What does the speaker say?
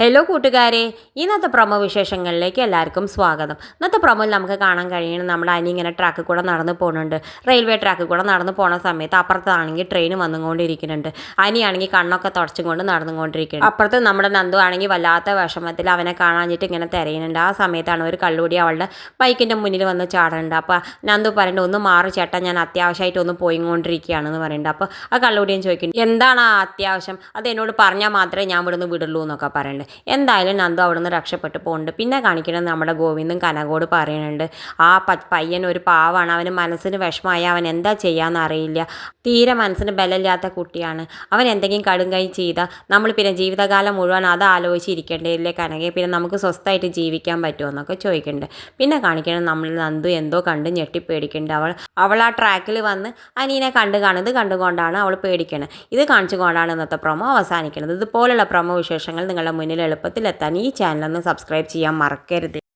Hello കൂട്ടുകാരെ. ഇന്നത്തെ promo വിശേഷങ്ങളിലേക്ക് എല്ലാവർക്കും സ്വാഗതം. ഇന്നത്തെ പ്രൊമോയിൽ നമുക്ക് കാണാൻ കഴിയണം നമ്മുടെ അനി ഇങ്ങനെ ട്രാക്കിൽ കൂടെ നടന്ന് പോകുന്നുണ്ട്. റെയിൽവേ ട്രാക്കിൽ കൂടെ നടന്ന് പോണ സമയത്ത് അപ്പുറത്താണെങ്കിൽ ട്രെയിൻ വന്നുകൊണ്ടിരിക്കുന്നുണ്ട്. അനിയാണെങ്കിൽ കണ്ണൊക്കെ തുടച്ചും കൊണ്ട് നടന്നുകൊണ്ടിരിക്കുന്നുണ്ട്. അപ്പുറത്ത് നമ്മുടെ നന്ദു ആണെങ്കിൽ വല്ലാത്ത വിഷമത്തിൽ അവനെ കാണാഞ്ഞിട്ട് ഇങ്ങനെ തിരയുന്നുണ്ട്. ആ സമയത്താണ് ഒരു കള്ളുകൂടി അവളുടെ ബൈക്കിന്റെ മുന്നിൽ വന്ന് ചാടുന്നുണ്ട് അപ്പോൾ നന്ദു പറയുന്നുണ്ട് ഒന്ന് മാറി ചേട്ടാ ഞാൻ അത്യാവശ്യമായിട്ട് ഒന്ന് പോയിക്കൊണ്ടിരിക്കുകയാണെന്ന് പറയുന്നുണ്ട്. അപ്പോൾ ആ കള്ളുകൂടിയും ചോദിക്കുന്നുണ്ട് എന്താണ് ആ അത്യാവശ്യം? അത് എന്നോട് പറഞ്ഞാൽ മാത്രമേ ഞാൻ ഇവിടുന്ന് വിടുള്ളൂ എന്നൊക്കെ പറയുന്നുണ്ട്. എന്തായാലും നന്ദു അവിടെ നിന്ന് രക്ഷപ്പെട്ടു പോകുന്നുണ്ട് പിന്നെ കാണിക്കുന്നത് നമ്മുടെ ഗോവിന്ദും കനകോട് പറയുന്നുണ്ട്. ആ പയ്യൻ ഒരു പാവാണ്. അവന് മനസ്സിന് വിഷമമായ. അവൻ എന്താ ചെയ്യാന്ന് അറിയില്ല. തീരെ മനസ്സിന് ബലമില്ലാത്ത കുട്ടിയാണ്. അവൻ എന്തെങ്കിലും കടും കൈ ചെയ്താൽ നമ്മൾ പിന്നെ ജീവിതകാലം മുഴുവൻ അത് ആലോചിച്ചിരിക്കേണ്ടതില്ലേ കനകയെ പിന്നെ നമുക്ക് സ്വസ്ഥമായിട്ട് ജീവിക്കാൻ പറ്റുമോ എന്നൊക്കെ ചോദിക്കുന്നുണ്ട്. പിന്നെ കാണിക്കണം നമ്മൾ നന്ദു എന്തോ കണ്ട് ഞെട്ടി പേടിക്കുന്നുണ്ട് അവൾ അവൾ ആ ട്രാക്കിൽ വന്ന് അനീനെ കണ്ട് കാണുന്നത് കണ്ടുകൊണ്ടാണ് അവൾ പേടിക്കുന്നത് ഇത് കാണിച്ചുകൊണ്ടാണ് ഇന്നത്തെ പ്രൊമോ അവസാനിക്കുന്നത്. ഇതുപോലുള്ള പ്രൊമോ വിശേഷങ്ങൾ നിങ്ങളുടെ മുന്നിൽ എളുപ്പത്തിൽ എത്താൻ ഈ ചാനലൊന്ന് സബ്സ്ക്രൈബ് ചെയ്യാൻ മറക്കരുത്.